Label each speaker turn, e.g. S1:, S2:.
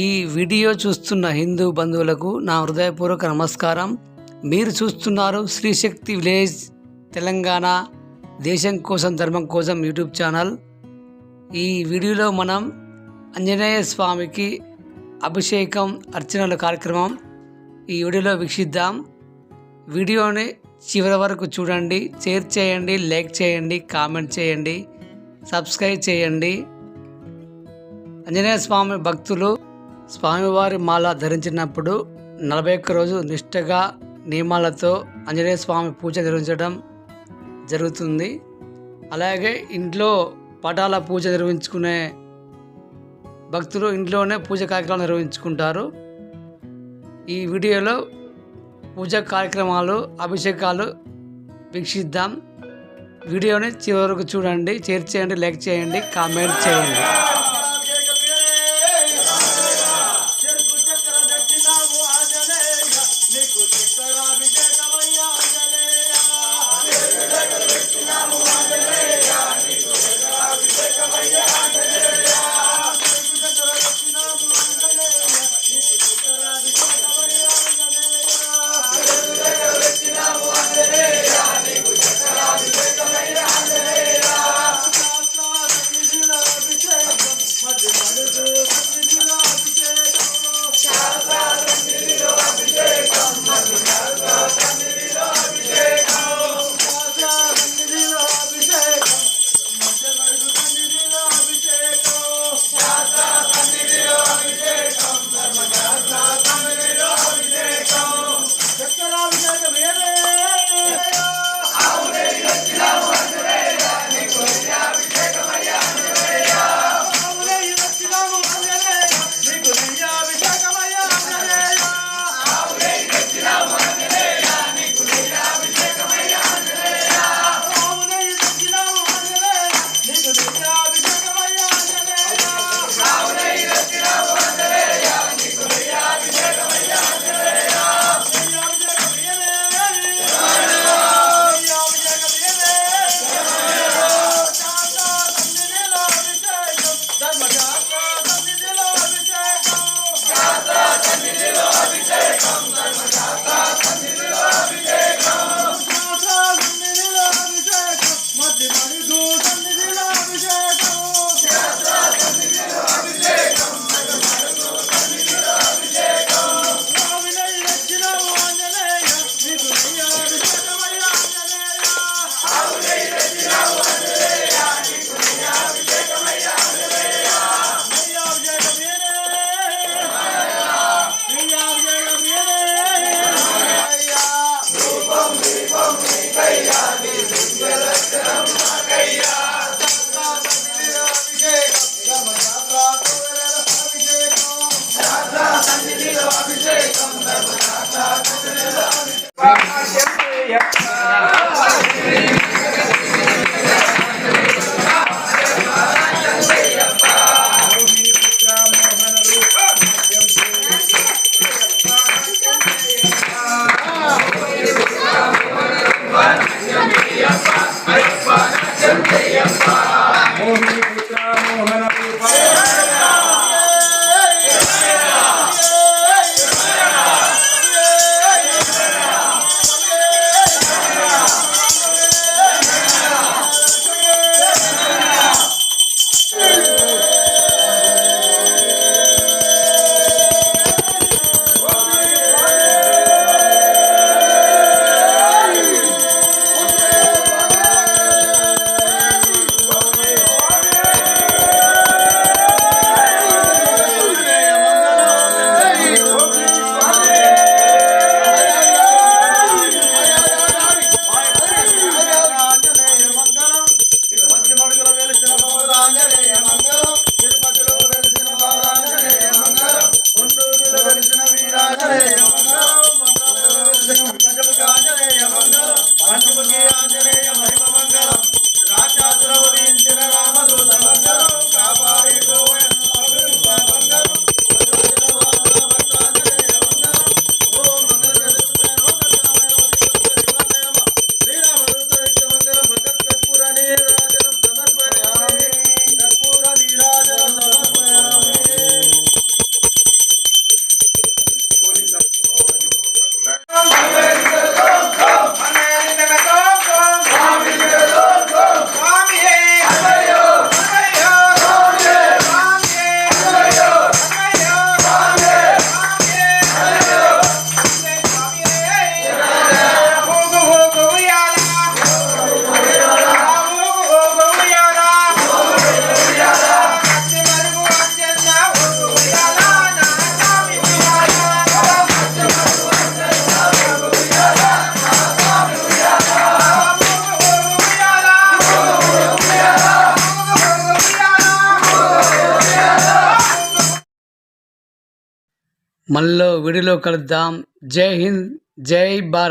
S1: ఈ వీడియో చూస్తున్న హిందూ బంధువులకు నా హృదయపూర్వక నమస్కారం. మీరు చూస్తున్నారు శ్రీశక్తి విలేజ్ తెలంగాణ దేశం కోసం ధర్మం కోసం యూట్యూబ్ ఛానల్. ఈ వీడియోలో మనం ఆంజనేయ స్వామికి అభిషేకం అర్చనల కార్యక్రమం ఈ వీడియోలో వీక్షిద్దాం. వీడియోని చివరి వరకు చూడండి షేర్ చేయండి లైక్ చేయండి కామెంట్ చేయండి సబ్స్క్రైబ్ చేయండి. ఆంజనేయ స్వామి భక్తులు స్వామివారి మాల ధరించినప్పుడు నలభై ఒక్క రోజు నిష్ఠగా నియమాలతో ఆంజనేయ స్వామి పూజ నిర్వహించడం జరుగుతుంది. అలాగే ఇంట్లో పటాల పూజ నిర్వహించుకునే భక్తులు ఇంట్లోనే పూజ కార్యక్రమాలు నిర్వహించుకుంటారు. ఈ వీడియోలో పూజ కార్యక్రమాలు అభిషేకాలు వీక్షిద్దాం. వీడియోని చివరకు చూడండి. షేర్ చేయండి లైక్ చేయండి కామెంట్ చేయండి.
S2: Hallelujah. మోహన
S1: మళ్ళీ వీడియోలో కలుద్దాం. జై హింద్ జై భారత్.